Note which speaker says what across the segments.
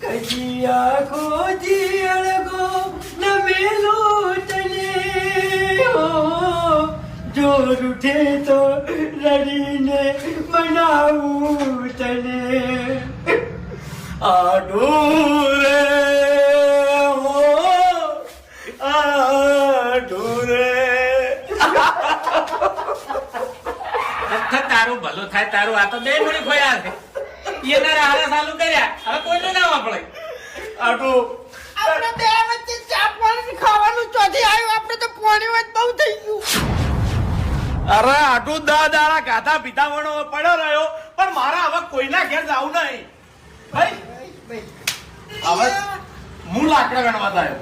Speaker 1: કજી આખો જી અળગો નમેલો તને હો જોર ઉઠે તો રડીને મનાવું તને. આડો રે હો આડો રે
Speaker 2: તારું ભલું થાય, તારું આ તો બે મૂડી ખોયા છે. એને હારા ચાલુ કર્યા. હવે કોઈને ના વાપરે.
Speaker 1: આડો
Speaker 3: આપણે બે વચ્ચે ચા પાણી ખાવાનું ચોથી આવ્યું. આપણે તો પોણી વચ બહુ થઈ ગયું.
Speaker 1: અરે આટલું દા દાડા ગાધા પીધા વણો પડ્યો રહ્યો. પણ મારા હવે કોઈના ઘેર જવું નહીં. ભાઈ હવે હું લાકડા વેણવા આવ્યો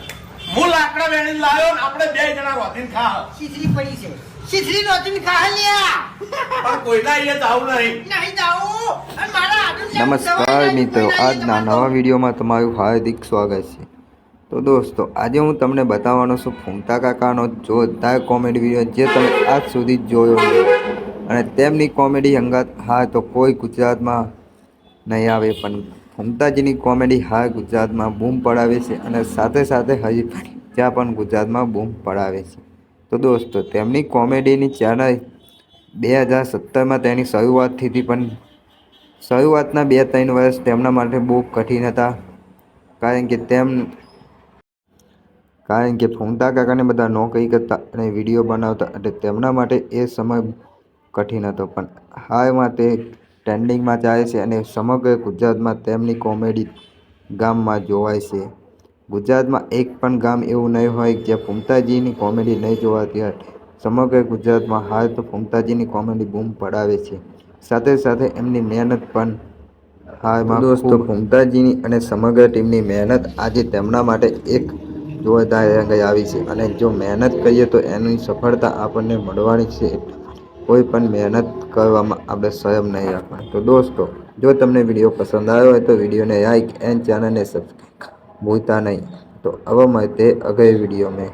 Speaker 1: હું લાકડા વેણી લાવ્યો ને આપણે બે જણા રોધીને ખા
Speaker 3: શીશરી પડી છે. શીશરી નોતીને ખા લ્યા.
Speaker 1: પણ કોઈના અહીંયા જવું નહીં.
Speaker 3: નહીં જાઉં મારા
Speaker 4: નમસ્કાર મિત્રો, આજના નવા વિડીયોમાં તમારું હાર્દિક સ્વાગત છે. તો દોસ્તો, આજે હું તમને બતાવવાનો છું ફૂમતા કાકાનો જોરદાર કોમેડી વીડિયો જે તમે આજ સુધી જોયો અને તેમની કોમેડી હંગાત હા તો કોઈ ગુજરાતમાં નહીં આવે, પણ ફૂમતાજીની કોમેડી હા ગુજરાતમાં બૂમ પડાવે છે અને સાથે સાથે હજી ત્યાં પણ ગુજરાતમાં બૂમ પડાવે છે. તો દોસ્તો, તેમની કોમેડીની ચેનલ બે હજાર સત્તરમાં તેની શરૂઆત થઈ હતી પણ શરૂઆતના બે ત્રણ વર્ષ તેમના માટે બહુ કઠિન હતા. કારણ કે તેમ કારણ કે ફૂમતા કાકાને બધા નોકરી કરતા અને વીડિયો બનાવતા એટલે તેમના માટે એ સમય કઠિન હતો. પણ હાલમાં તે ટ્રેન્ડિંગમાં જાય છે અને સમગ્ર ગુજરાતમાં તેમની કોમેડી ગામમાં જોવાય છે. ગુજરાતમાં એક પણ ગામ એવું નહીં હોય જ્યાં ફૂમતાજીની કોમેડી નહીં જોવાતી હોય. સમગ્ર ગુજરાતમાં હાલ તો ફૂમતાજીની કોમેડી બૂમ પડાવે છે. સાથે સાથે એમની મહેનત પણ હાલમાં દોસ્તો ભૂમતાજીની અને સમગ્ર ટીમની મહેનત આજે તેમના માટે એક જોરદાર રંગે આવી છે અને જો મહેનત કરીએ તો એની સફળતા આપણને મળવાની છે. કોઈ પણ મહેનત કરવામાં આપણે સ્વયં નહીં રાખવાનું. તો દોસ્તો જો તમને વીડિયો પસંદ આવ્યો હોય તો વિડીયોને લાઈક એન્ડ ચેનલને સબસ્ક્રાઈબ ભૂલતા નહીં. તો હવે મળતે અગલે વીડિયો મેં